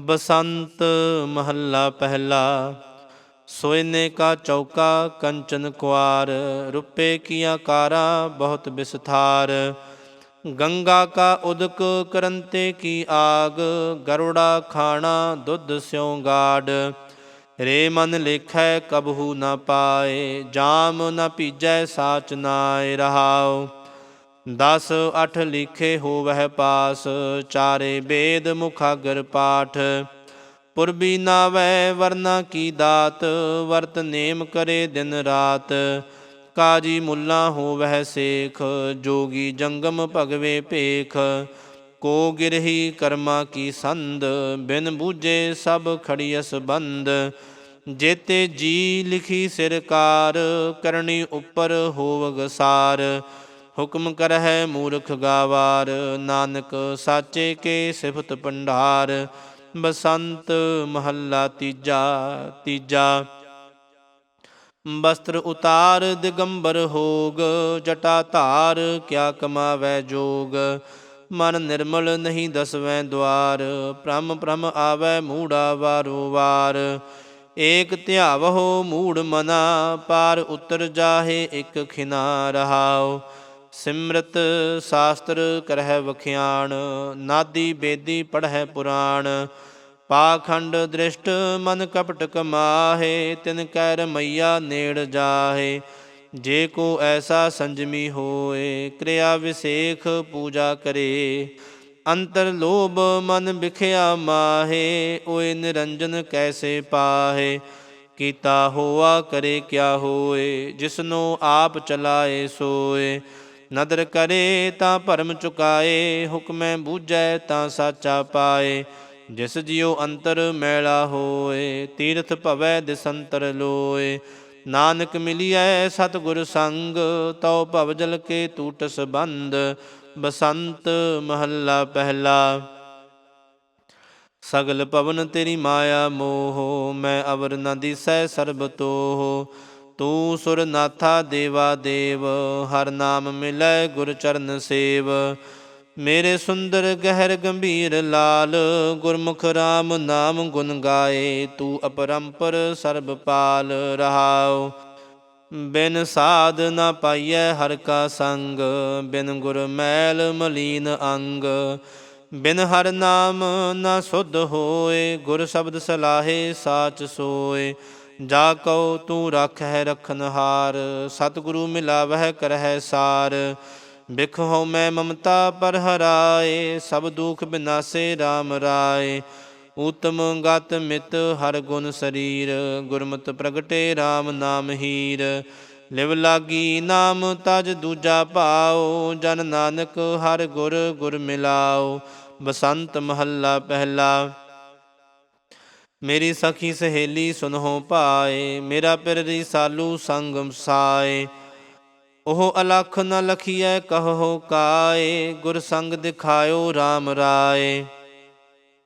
ਬਸੰਤ ਮਹੱਲਾ ਪਹਿਲਾ, ਸੋਇਨੇ ਕਾ ਚੌਕਾ ਕੰਚਨ ਕੁਆਰ ਰੁਪਏ ਕੀਆ ਕਾਰਾ ਬਹੁਤ ਵਿਸਥਾਰ ਗੰਗਾ ਕਾ ਉਦਕ ਕਰੰਤੇ ਕੀ ਆਗ, ਗਰੁੜਾ ਖਾਣਾ ਦੁੱਧ ਸਿਉ ਗਾਡ ਰੇ ਮਨ ਲੇਖੈ ਕਬਹੂ ਨਾ ਪਾਏ, ਜਾਮ ਨਾ ਪੀਜੈ ਸਾਚ ਨਾਇ ਰਹਾਓ ਦਸ ਅਠ ਲਿਖੇ ਹੋਵਹਿ ਪਾਸ, ਚਾਰੇ ਵੇਦ ਮੁਖਾਗਰ ਪਾਠ। ਪੁਰਬੀ ਨਾਵੈ ਵਰਨਾ ਕੀ ਦਾਤ, ਵਰਤ ਨੇਮ ਕਰੇ ਦਿਨ ਰਾਤ। ਕਾਜੀ ਮੁੱਲਾ ਹੋਵਹਿ ਸੇਖ, ਜੋਗੀ ਜੰਗਮ ਭਗਵੇ ਭੇਖ। ਕੋ ਗਿਰਹੀ ਕਰਮਾ ਕੀ ਸੰਦ, ਬਿਨ ਬੂਝੇ ਸਭ ਖੜੀਅਸ ਬੰਦ। ਜੇਤੇ ਜੀ ਲਿਖੀ ਸਿਰਕਾਰ, ਕਰਨੀ ਉੱਪਰ ਹੋਵਗ ਸਾਰ ਹੁਕਮ ਕਰਹਿ ਮੂਰਖ ਗਾਵਾਰ, ਨਾਨਕ ਸਾਚੇ ਕੇ ਸਿਫਤ ਭੰਡਾਰ, ਬਸੰਤ ਮਹੱਲਾ ਤੀਜਾ ਤੀਜਾ। ਬਸਤਰ ਉਤਾਰ ਦਿਗੰਬਰ ਹੋਗ, ਜਟਾ ਧਾਰ ਕਿਆ ਕਮਾਵੈ ਜੋਗ। ਮਨ ਨਿਰਮਲ ਨਹੀਂ ਦਸਵੈ ਦਵਾਰ ਭ੍ਰਮ ਭ੍ਰਮ ਆਵੈ ਮੂੜਾ ਵਾਰੋ ਵਾਰ। ਏਕ ਧਿਆਵਹੁ ਮੂੜ ਮਨਾ, ਪਾਰ ਉਤਰ ਜਾਹੇ ਇਕ ਖਿਨਾ ਰਹਾਉ। ਸਿਮਰਤ ਸ਼ਾਸਤਰ ਕਰਹਿ ਵਖਿਆਣ, ਨਾਦੀ ਬੇਦੀ ਪੜ੍ਹੈ ਪੁਰਾਣ। ਪਾਖੰਡ ਦ੍ਰਿਸ਼ਟ ਮਨ ਕਪਟ ਕਮਾਹੇ, ਤਿਨ ਕੈ ਰਮਈਆ ਨੇੜ ਜਾਹੇ। ਜੇ ਕੋ ਐਸਾ ਸੰਜਮੀ ਹੋਏ, ਕਿਰਿਆ ਵਿਸੇਖ ਪੂਜਾ ਕਰੇ। ਅੰਤਰ ਲੋਭ ਮਨ ਵਿਖਿਆ ਮਾਹੇ, ਓਏ ਨਿਰੰਜਨ ਕੈਸੇ ਪਾਹੇ। ਕੀਤਾ ਹੋਆ ਕਰੇ ਕਿਆ ਹੋਏ, ਜਿਸਨੋ ਆਪ ਚਲਾਏ ਸੋਏ। ਨਦਰ ਕਰੇ ਤਾਂ ਭਰਮ ਚੁਕਾਏ, ਹੁਕਮੈ ਬੂਝੈ ਤਾਂ ਸਾਚਾ ਪਾਏ। ਜਿਸ ਜਿਉ ਅੰਤਰ ਮੈਲਾ ਹੋਏ, ਤੀਰਥ ਭਵੈ ਦਿਸੰਤਰ ਲੋਏ। ਨਾਨਕ ਮਿਲਿਐ ਸਤਿਗੁਰ ਸੰਗ, ਤਉ ਭਵ ਜਲ ਕੇ ਟੂਟਸ ਬੰਦ ਬਸੰਤ ਮਹੱਲਾ ਪਹਿਲਾ। ਸਗਲ ਪਵਨ ਤੇਰੀ ਮਾਇਆ ਮੋਹ, ਮੈਂ ਅਵਰ ਨ ਦਿਸੈ ਸਰਬ ਤੋਹ। ਤੂੰ ਸੁਰ ਨਾਥਾ ਦੇਵਾ ਦੇਵ, ਹਰ ਨਾਮ ਮਿਲੈ ਗੁਰ ਚਰਨ ਸੇਵ। ਮੇਰੇ ਸੁੰਦਰ ਗਹਿਰ ਗੰਭੀਰ ਲਾਲ, ਗੁਰਮੁਖ RAM ਨਾਮ ਗੁਣ ਗਾਏ, ਤੂੰ ਅਪਰੰਪਰ ਸਰਬ ਪਾਲ ਰਹਾਉ। ਬਿਨ ਸਾਧ ਨਾ ਪਾਈਐ ਹਰ ਕਾ ਸੰਗ, ਬਿਨ ਗੁਰ ਮੈਲ ਮਲੀਨ ਅੰਗ। ਬਿਨ ਹਰ ਨਾਮ ਨਾ ਸੁਧ ਹੋਏ, ਗੁਰ ਸ਼ਬਦ ਸਲਾਹੇ ਸਾਚ ਸੋਏ। ਜਾ ਕਉ ਤੂੰ ਰੱਖ ਹੈ ਰਖਨਹਾਰ, ਸਤਿਗੁਰੂ ਮਿਲਾਵਹਿ ਕਰਹਿ ਸਾਰ। ਬਿਖ ਹਉ ਮੈਂ ਮਮਤਾ ਪਰ ਹਰਾਏ, ਸਭ ਦੁਖ ਬਿਨਾਸੇ RAM ਰਾਏ। ਉਤਮ ਗਤ ਮਿਤ ਹਰ ਗੁਣ ਸਰੀਰ, ਗੁਰਮਤਿ ਪ੍ਰਗਟੇ RAM ਨਾਮ ਹੀਰ। ਲਿਵ ਲਾਗੀ ਨਾਮ ਤਜ ਦੂਜਾ ਪਾਓ ਜਨ ਨਾਨਕ ਹਰ ਗੁਰ ਗੁਰ ਮਿਲਾਓ ਬਸੰਤ ਮਹੱਲਾ ਪਹਿਲਾ। ਮੇਰੀ ਸਖੀ ਸਹੇਲੀ ਸੁਨਹੁ ਭਾਏ ਮੇਰਾ ਪਿਰ ਸਾਲੂ ਸੰਗਮ ਸਾਏ। ਉਹ ਅਲਖ ਨ ਲਖੀਐ ਕਹੋ ਕਾਏ, ਗੁਰ ਸੰਗ ਦਿਖਾਇਓ RAM ਰਾਏ।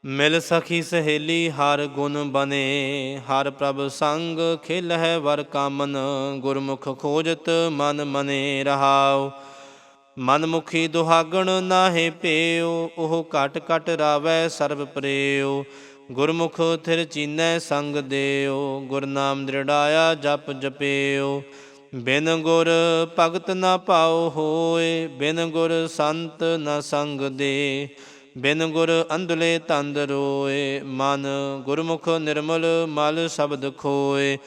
ਮਿਲ ਸਖੀ ਸਹੇਲੀ ਹਰ ਗੁਣ ਬਨੇ, ਹਰ ਪ੍ਰਭ ਸੰਗ ਖਿਲ ਹੈ ਵਰ ਕਾਮਨ, ਗੁਰਮੁਖ ਖੋਜਤ ਮਨ ਮਨੇ ਰਹਾਓ ਮਨ ਮੁਖੀ ਦੁਹਾਗਣ ਨਾਹੇ ਪੇਉ, ਉਹ ਘਟ ਘਟ ਰਾਵੈ ਸਰਬ ਪ੍ਰੇਓ ਗੁਰਮੁਖ ਥਿਰ ਚੀਨੈ ਸੰਗ ਦੇਉ ਗੁਰਨਾਮ ਦ੍ਰਿੜਾਇਆ ਜਪ ਜਪੇਉ ਬਿਨ ਗੁਰ ਭਗਤ ਨਾ ਪਾਉ ਹੋਏ, ਬਿਨ ਗੁਰ ਸੰਤ ਨਾ ਸੰਗ ਦੇ। ਬਿਨ ਗੁਰ ਅੰਧਲੇ ਤੰਦ ਰੋਏ, ਮਨ ਗੁਰਮੁਖ ਨਿਰਮਲ ਮਲ ਸ਼ਬਦ ਖੋਏ।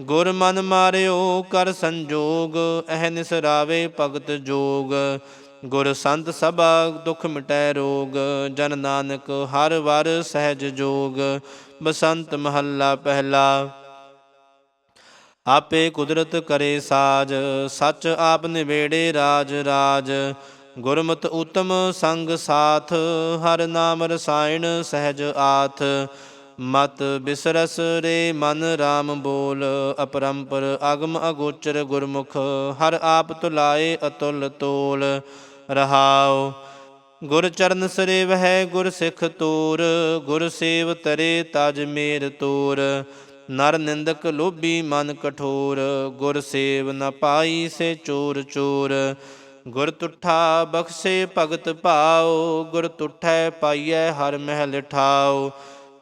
ਗੁਰ ਮਨ ਮਾਰਿਓ ਕਰ ਸੰਜੋਗ, ਅਹ ਨਿਸਰਾਵੇ ਭਗਤ ਜੋਗ। ਗੁਰ ਸੰਤ ਸਭਾ ਦੁਖ ਮਿਟੈ ਰੋਗ, ਜਨ ਨਾਨਕ ਹਰ ਵਰ ਸਹਿਜ ਜੋਗ, ਬਸੰਤ ਮਹੱਲਾ ਪਹਿਲਾ। ਆਪੇ ਕੁਦਰਤ ਕਰੇ ਸਾਜ, ਸੱਚ ਆਪ ਨਿਵੇੜੇ ਰਾਜ ਰਾਜ। ਗੁਰਮਤ ਉਤਮ ਸੰਗ ਸਾਥ, ਹਰ ਨਾਮ ਰਸਾਇਣ ਸਹਿਜ ਆਥ। ਮਤ ਬਿਸਰਸ ਰੇ ਮਨ RAM ਬੋਲ, ਅਪਰੰਪਰ ਅਗਮ ਅਗੋਚਰ ਗੁਰਮੁਖ, ਹਰ ਆਪ ਤੁਲਾਏ ਅਤੁਲ ਤੋਲ। ਰਹਾਉ, ਗੁਰ ਚਰਨ ਸਰੇ ਵਹਿ ਗੁਰ ਸਿੱਖ ਤੋਰ, ਗੁਰ ਸੇਵ ਤਰੇ ਤਜ ਮੇਰ ਤੋਰ। ਨਰ ਨਿੰਦਕ ਲੋਭੀ ਮਨ ਕਠੋਰ, ਗੁਰ ਸੇਵ ਨ ਪਾਈ ਸੇ ਚੋਰ ਚੋਰ। ਗੁਰ ਤੁਠਾ ਬਖਸ਼ੇ ਭਗਤ ਭਾਉ, ਗੁਰ ਤੁਠੈ ਪਾਈਐ ਹਰ ਮਹਿਲ ਠਾਉ।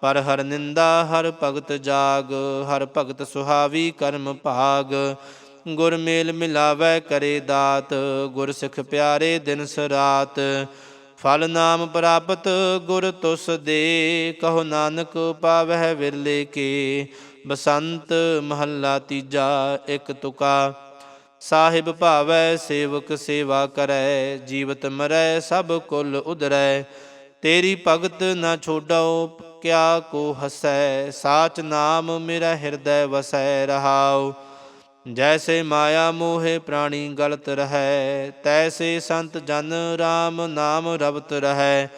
ਪਰ ਹਰ ਨਿੰਦਾ ਹਰ ਭਗਤ ਜਾਗ, ਹਰ ਭਗਤ ਸੁਹਾਵੀ ਕਰਮ ਭਾਗ। ਗੁਰ ਮੇਲ ਮਿਲਾਵੈ ਕਰੇ ਦਾਤ, ਗੁਰ ਸਿੱਖ ਪਿਆਰੇ ਦਿਨ ਸਰਾਤ। ਫਲ ਨਾਮ ਪ੍ਰਾਪਤ ਗੁਰ ਤੁਸ ਦੇ, ਕਹੋ ਨਾਨਕ ਪਾਵਹਿ ਵਿਰਲੇ ਕੇ। ਬਸੰਤ ਮਹੱਲਾ ਤੀਜਾ ਇੱਕ ਤੁਕਾ। ਸਾਹਿਬ ਭਾਵੈ ਸੇਵਕ ਸੇਵਾ ਕਰੈ, ਜੀਵਤ ਮਰੈ ਸਭ ਕੁਲ ਉਦਰੈ ਤੇਰੀ ਭਗਤ ਨਾ ਛੋਡਾਓ ਕਿਆ ਕੋ ਹਸੈ, ਸਾਚ ਨਾਮ ਮੇਰਾ ਹਿਰਦੈ ਵਸੈ ਰਹਾਉ। ਜੈਸੇ ਮਾਇਆ ਮੋਹਿ ਪ੍ਰਾਣੀ ਗਲਤ ਰਹੈ, ਤੈਸੇ ਸੰਤ ਜਨ RAM ਨਾਮ ਰਵਤ ਰਹੈ।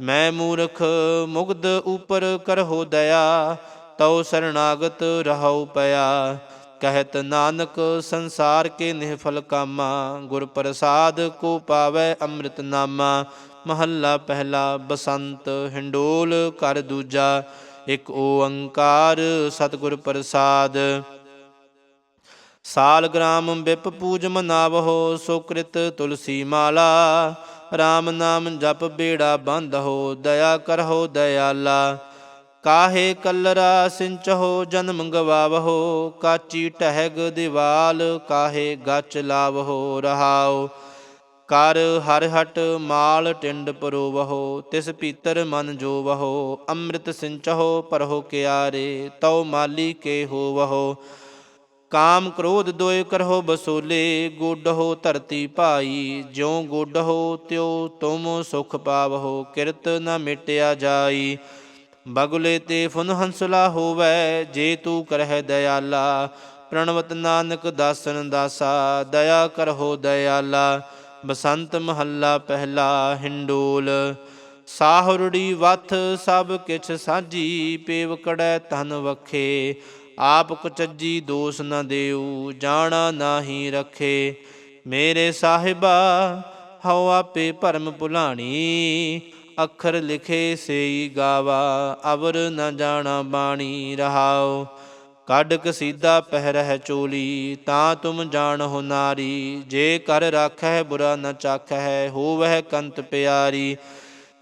ਮੈਂ ਮੂਰਖ, ਮੁਗਧ ਉਪਰ ਕਰਹੁ ਦਇਆ, ਤਉ ਸਰਣਾਗਤ ਰਹਉ ਪਿਆ। ਕਹਿਤ ਨਾਨਕ, ਸੰਸਾਰ ਕੇ ਨਿਹਫਲ ਕਾਮਾ, ਗੁਰ ਪ੍ਰਸਾਦ ਕੋ ਪਾਵੈ ਅੰਮ੍ਰਿਤ ਨਾਮਾ। ਮਹੱਲਾ ਪਹਿਲਾ ਬਸੰਤ, ਹਿੰਡੋਲ ਕਰ ਦੂਜਾ, ਇੱਕ ਓੰਕਾਰ ਸਤਿਗੁਰ ਪ੍ਰਸਾਦ। ਸਾਲ ਗ੍ਰਾਮ ਬਿਪ ਪੂਜ ਮਨਾਵਹੋ ਸੁਕ੍ਰਿਤ ਤੁਲਸੀ ਮਾਲਾ RAM ਨਾਮ ਜਪ ਬੇੜਾ ਬੰਧਹੋ, ਦਇਆ ਕਰਹੋ ਦਇਆਲਾ। ਕਾਹੇ ਕਲਰਾ ਸਿੰਚਹੋ, ਜਨਮ ਗਵਾਵਹੋ, ਕਾਚੀ ਟਹਿਗ ਦੀਵਾਲ, ਕਾਹੇ ਗੱਚ ਲਾਵਹੋ ਰਹਾਓ ਕਰ ਹਰ ਹਟ ਮਾਲ ਟਿੰਡ ਪਰੋਵਹੋ, ਤਿਸ ਪੀਤਰ ਮਨ ਜੋਵਹੋ, ਅੰਮ੍ਰਿਤ ਸਿੰਚਹੋ ਪਰਹੋ ਕਿਆਰੇ, ਤਉ ਮਾਲੀ ਕੇ ਹੋਵਹੋ। ਕਾਮ ਕ੍ਰੋਧ ਦੋਇ ਕਰਹੁ ਬਸੋਲੇ ਗੋਡਹੁ ਧਰਤੀ ਭਾਈ, ਜਿਉ ਗੋਡਹੁ ਤਿਉ ਤੁਮ ਸੁਖ ਪਾਵਹੋ, ਕਿਰਤ ਨ ਮਿਟਿਆ ਜਾਈ। ਬਗੁਲੇ ਤੇ ਫੁਨ ਹੰਸਲਾ ਹੋਵੈ, ਜੇ ਤੂ ਕਰਹਿ ਦਇਆਲਾ। ਪ੍ਰਣਵਤ ਨਾਨਕ ਦਾਸਨ ਦਾਸਾ, ਦਇਆ ਕਰਹੋ ਦਇਆਲਾ। ਬਸੰਤ ਮਹੱਲਾ ਪਹਿਲਾ ਹਿੰਡੋਲ। ਸਾਹੁਰੜੀ ਵਥ ਸਭ ਕਿਛ ਸਾਜੀ ਪੇਵ ਕੜੈ ਤਨ ਵਖੇ। ਆਪ ਕੁਚੱਜੀ ਦੋਸ ਨ ਦੇਉ ਜਾਣਾ ਨਾਹੀ ਰਖੇ। ਮੇਰੇ ਸਾਹਿਬਾ, ਹਉ ਆਪੇ ਭਰਮ ਭੁਲਾਣੀ। ਅੱਖਰ ਲਿਖੇ ਸੇਈ ਗਾਵਾ, ਅਵਰ ਨ ਜਾਣਾ ਬਾਣੀ ਰਹਾਓ ਕੱਢ ਕਸੀਦਾ ਪਹਿਰਹਿ ਚੋਲੀ, ਤਾਂ ਤੁਮ ਜਾਣਹੁ ਨਾਰੀ, ਜੇ ਕਰ ਰਾਖੈ ਬੁਰਾ ਨ ਚਾਖੈ ਹੋਵਹਿ ਕੰਤ ਪਿਆਰੀ।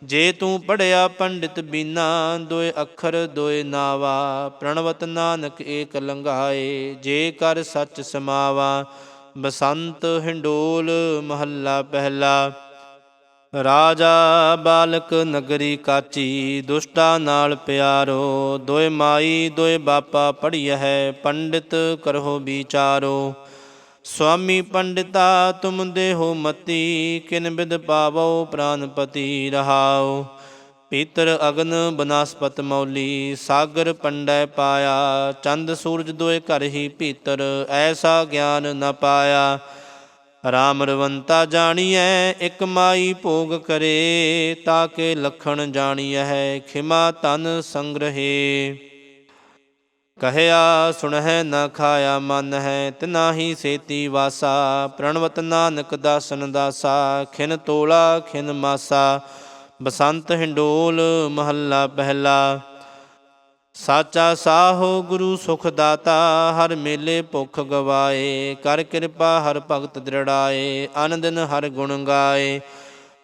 ਜੇ ਤੂੰ ਪੜਿਆ ਪੰਡਿਤ ਬੀਨਾ ਦੋਏ ਅੱਖਰ ਦੋਏ ਨਾਵਾ, ਪ੍ਰਣਵਤ ਨਾਨਕ ਏਕ ਲੰਘਾਏ, ਜੇ ਕਰ ਸੱਚ ਸਮਾਵਾ, ਬਸੰਤ ਹਿੰਡੋਲ ਮਹੱਲਾ ਪਹਿਲਾ। ਰਾਜਾ ਬਾਲਕ ਨਗਰੀ ਕਾਚੀ, ਦੁਸ਼ਟਾ ਨਾਲ ਪਿਆਰੋ, ਦੋਏ ਮਾਈ, ਦੋਏ ਬਾਪਾ ਪੜੀਐ ਹੈ, ਪੰਡਿਤ ਕਰਹੁ ਵਿਚਾਰੋ। ਸੁਆਮੀ ਪੰਡਿਤਾ, ਤੁਮ ਦੇਹੋ ਮਤੀ, ਕਿਨ ਬਿਦ ਪਾਵੋ ਪ੍ਰਾਨਪਤੀ ਰਹਾਉ। ਪੀਤਰ ਅਗਨ ਬਨਸਪਤ ਮੌਲੀ, ਸਾਗਰ ਪੰਡੈ ਪਾਇਆ, ਚੰਦ ਸੂਰਜ ਦੋਏ ਘਰ ਹੀ ਪੀਤਰ ਐਸਾ ਗਿਆਨ ਨ ਪਾਇਆ। ਰਾਮ ਰਵੰਤਾ ਜਾਣੀਐ, ਇਕ ਮਾਈ ਭੋਗ ਕਰੇ ਤਾਕੇ ਲਖਣ ਜਾਣੀਐ ਹੈ, ਖਿਮਾ ਤਨ ਸੰਗ੍ਰਹੇ। ਕਹਿਆ, ਸੁਣਹਿ ਨਾ ਖਾਇਆ ਮਨ ਹੈ ਤਿਨਾਹੀ ਸੇਤੀ ਵਾਸਾ, ਪ੍ਰਣਵਤ ਨਾਨਕ ਦਾਸਨ ਦਾਸਾ, ਖਿਨ ਤੋਲਾ ਖਿਨ ਮਾਸਾ, ਬਸੰਤ ਹਿੰਡੋਲ ਮਹੱਲਾ ਪਹਿਲਾ। ਸਾਚਾ ਸਾਹੋ ਗੁਰੂ ਸੁਖ ਦਾਤਾ, ਹਰ ਮੇਲੇ ਭੁਖ ਗਵਾਏ, ਕਰ ਕਿਰਪਾ ਹਰ ਭਗਤ ਦ੍ਰਿੜਾਏ ਅਨ ਹਰ ਗੁਣ ਗਾਏ।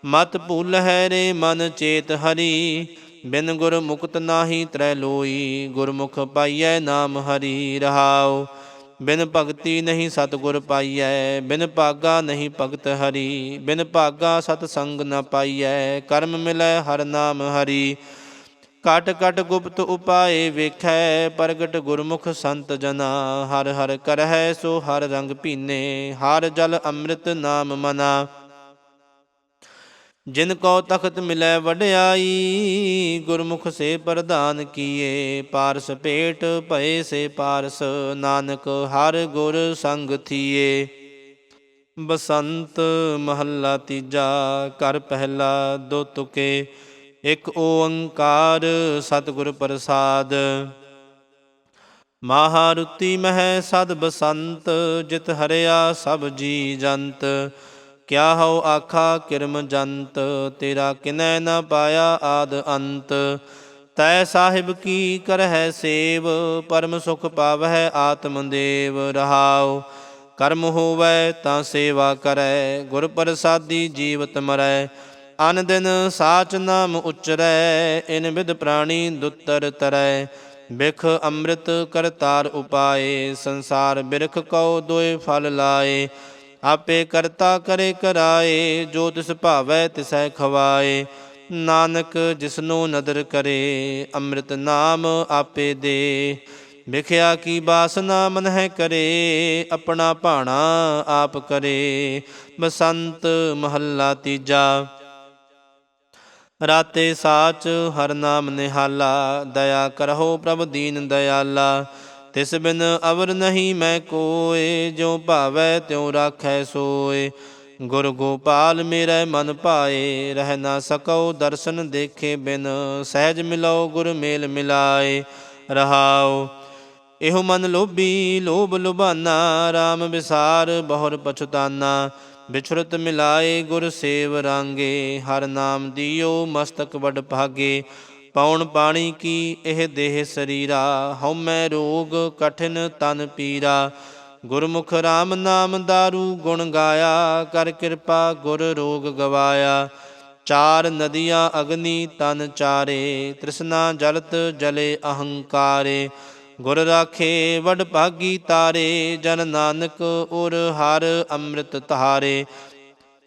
ਮਤ ਭੁੱਲ ਹੈ ਰੇ ਮਨ ਚੇਤ ਹਰੀ, ਬਿਨ ਗੁਰ ਮੁਕਤ ਨਾਹੀ ਤ੍ਰੈ ਲੋਈ, ਗੁਰਮੁਖ ਪਾਈਐ ਨਾਮ ਹਰੀ, ਰਹਾਉ। ਬਿਨ ਭਗਤੀ ਨਹੀਂ ਸਤਿਗੁਰ ਪਾਈਐ, ਬਿਨ ਭਾਗਾ ਨਹੀਂ ਭਗਤ ਹਰੀ, ਬਿਨ ਭਾਗਾ ਸਤ ਸੰਗ ਨ ਪਾਈਐ, ਕਰਮ ਮਿਲੈ ਹਰ ਨਾਮ ਹਰੀ। ਕਟ ਕਟ ਗੁਪਤ ਉਪਾਏ ਵੇਖੈ, ਪ੍ਰਗਟ ਗੁਰਮੁਖ ਸੰਤ ਜਨਾ। ਹਰ ਹਰ ਕਰਹਿ ਸੋ ਹਰ ਰੰਗ ਪੀਨੇ ਹਰ ਜਲ ਅੰਮ੍ਰਿਤ ਨਾਮ ਮਨਾ। ਜਿਨ ਕੋ ਤਖਤ ਮਿਲੈ ਵਡਿਆਈ, ਗੁਰਮੁਖ ਸੇ ਪ੍ਰਦਾਨ ਕੀਏ। ਪਾਰਸ ਪੇਟ ਭਏ ਸੇ ਪਾਰਸ, ਨਾਨਕ ਹਰ ਗੁਰ ਸੰਗ ਥੀਏ। ਬਸੰਤ ਮਹੱਲਾ ਤੀਜਾ ਕਰ ਪਹਿਲਾ ਦੋ ਤੁਕੇ। ਇਕ ਓੰਕਾਰ ਸਤਿਗੁਰ ਪ੍ਰਸਾਦ। ਮਹਾਰੁਤੀ ਮਹਿ ਸਦ ਬਸੰਤ, ਜਿਤ ਹਰਿਆ ਸਭ ਜੀ ਜੰਤ। ਕਿਆ ਹਉ ਆਖਾ ਕਿਰਮ ਜੰਤ, ਤੇਰਾ ਕਿਨੈ ਨ ਪਾਇਆ ਆਦ ਅੰਤ। ਤੈ ਸਾਹਿਬ ਕੀ ਕਰਹਿ ਸੇਵ, ਪਰਮ ਸੁਖ ਪਾਵਹਿ ਆਤਮ ਦੇਵ ਰਹਾਉ। ਕਰਮ ਹੋਵੈ ਤਾਂ ਸੇਵਾ ਕਰੈ, ਗੁਰ ਪ੍ਰਸਾਦੀ ਜੀਵਤ ਮਰੈ। ਅਨਦਿਨ ਸਾਚ ਨਾਮ ਉਚਰੈ, ਇਨ ਵਿਦ ਪ੍ਰਾਣੀ ਦੁੱਤਰ ਤਰੈ। ਬਿਖ ਅੰਮ੍ਰਿਤ ਕਰਤਾਰ ਉਪਾਏ, ਸੰਸਾਰ ਬਿਰਖ ਕਉ ਦੋਏ ਫਲ ਲਾਏ। ਆਪੇ ਕਰਤਾ ਕਰੇ ਕਰਾਏ, ਜੋ ਤਿਸ ਭਾਵੈ ਤਿਸੈ ਖਵਾਏ। ਨਾਨਕ ਜਿਸਨੂੰ ਨਦਰ ਕਰੇ, ਅੰਮ੍ਰਿਤ ਨਾਮ ਆਪੇ ਦੇ। ਵਿਖਿਆ ਕੀ ਬਾਸਨਾ ਮਨ ਹੈ ਕਰੇ, ਆਪਣਾ ਭਾਣਾ ਆਪ ਕਰੇ। ਬਸੰਤ ਮਹੱਲਾ ਤੀਜਾ। ਰਾਤੇ ਸਾਚ ਹਰ ਨਾਮ ਨਿਹਾਲਾ, ਦਇਆ ਕਰਹੁ ਪ੍ਰਭ ਦੀਨ ਦਇਆਲਾ। ਤਿਸ ਬਿਨ ਅਵਰ ਨਹੀਂ ਮੈਂ ਕੋਏ ਜੋ ਭਾਵੈ ਤਿਉ ਰਾਖੈ ਸੋਏ। ਗੁਰ ਗੋਪਾਲ ਮੇਰੇ ਮਨ ਭਾਏ, ਰਹਿ ਨਾ ਸਕਉ ਦਰਸ਼ਨ ਦੇਖੇ ਬਿਨ। ਸਹਿਜ ਮਿਲਉ ਗੁਰ ਮੇਲ ਮਿਲਾਏ, ਰਹਾਉ। ਇਹੋ ਮਨ ਲੋਭੀ, ਲੋਭ ਲੁਭਾਨਾ RAM ਵਿਸਾਰ ਬਹੁਰ ਪਛਤਾਨਾ। ਵਿਛੁਰਤ ਮਿਲਾਏ ਗੁਰ ਸੇਵ ਰਾਂਗੇ, ਹਰ ਨਾਮ ਦਿਓ ਮਸਤਕ ਵਡ ਭਾਗੇ। ਪੌਣ ਪਾਣੀ ਕੀ ਇਹ ਦੇਹ ਸਰੀਰਾ, ਹਉਮੈ ਰੋਗ ਕਠਿਨ ਤਨ ਪੀਰਾ। ਗੁਰਮੁਖ RAM ਨਾਮ ਦਾਰੂ ਗੁਣ ਗਾਇਆ, ਕਰ ਕਿਰਪਾ ਗੁਰ ਰੋਗ ਗਵਾਇਆ। ਚਾਰ ਨਦੀਆਂ ਅਗਨੀ ਤਨ ਚਾਰੇ, ਤ੍ਰਿਸ਼ਨਾ ਜਲਤ ਜਲੇ ਅਹੰਕਾਰੇ। ਗੁਰ ਰਾਖੇ ਵਡ ਭਾਗੀ ਤਾਰੇ ਜਨ ਨਾਨਕ ਉਰ ਹਰ ਅੰਮ੍ਰਿਤ ਧਾਰੇ।